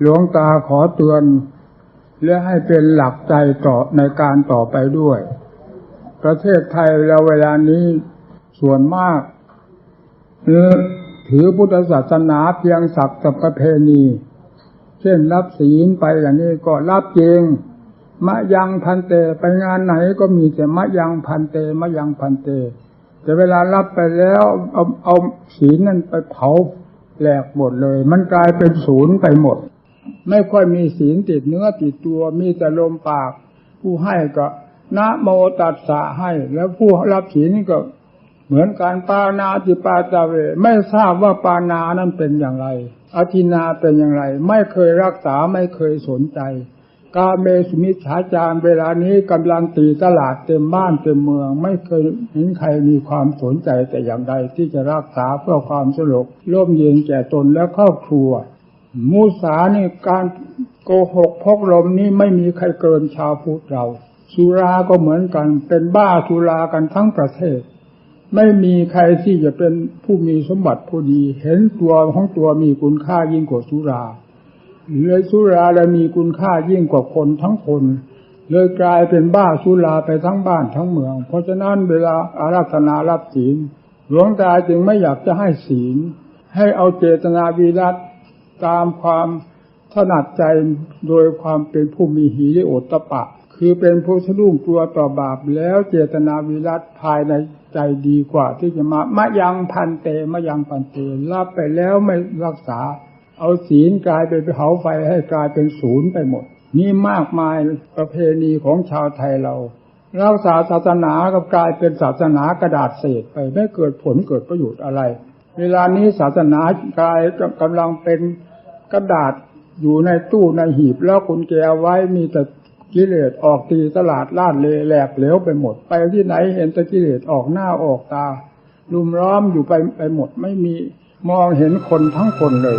หลวงตาขอเตือน และให้เป็นหลักใจต่อในการต่อไปด้วย ประเทศไทยเราเวลานี้ส่วนมากถือพุทธศาสนาเพียงศักดิ์กับประเพณี เช่นรับศีลไปอย่างนี้ก็รับจริงมะยังพันเตไปงานไหนก็มีแต่มะยังพันเตมะยังพันเต แต่เวลารับไปแล้วเอาเอาศีลนั่นไปเผาแหลกหมดเลย มันกลายเป็นศูนย์ไปหมด ไม่ค่อยมีศีลติดเนื้อติดตัว มีแต่ลมปาก ผู้ให้ก็นะโมตัสสะให้ แล้วผู้รับศีลนี่ก็เหมือนการปานาติปาตาเว ไม่ทราบว่าปานานั้นเป็นอย่างไรอธินาเป็นอย่างไร ไม่เคยรักษาไม่เคยสนใจ กาเมสุมิชฌาจารเวลานี้กำลังตีตลาดเต็มบ้านเต็มเมือง ไม่เคยเห็นใครมีความสนใจแต่อย่างใดที่จะรักษาเพื่อความสงบร่มเย็นแก่ตนและครอบครัว มูสานี่การโกหกพกลมนี่ไม่มีใครเกินชาวพุทธเรา สุราก็เหมือนกัน เป็นบ้าสุรากันทั้งประเทศ ไม่มีใครที่จะเป็นผู้มีสมบัติผู้ดี เห็นตัวของตัวมีคุณค่ายิ่งกว่าสุราเลยสุราเลยมีคุณค่ายิ่งกว่าคนทั้งคน เลยกลายเป็นบ้าสุราไปทั้งบ้านทั้งเมือง เพราะฉะนั้นเวลาอาราธนารับศีลหลวงตาจึงไม่อยากจะให้ศีล ให้เอาเจตนาวีรัต ตามความถนัดใจโดยความเป็นผู้มีหีริโอตตะปะ คือเป็นผู้สะดุ้งกลัวต่อบาปแล้วเจตนาวิรัตภายในใจดีกว่า ที่จะมามะยังพันเตมะยังพันเตรับไปแล้วไม่รักษา เอาศีลกลายไปเผาไฟให้กลายเป็นศูนย์ไปหมด นี่มากมายประเพณีของชาวไทยเรารักษาศาสนากับกลายเป็นศาสนากระดาษเศษไปไม่เกิดผลเกิดประโยชน์อะไร เวลานี้ศาสนากลายกำลังเป็น กระดาษอยู่ในตู้ในหีบแล้วคุณแกไว้มีแต่กิเลสออกตีตลาดล่านเลแหลกเหลวไปหมด ไปที่ไหนเห็นแต่กิเลสออกหน้าออกตาลุมล้อมอยู่ไปไปหมดไม่มีมองเห็นคนทั้งคนเลย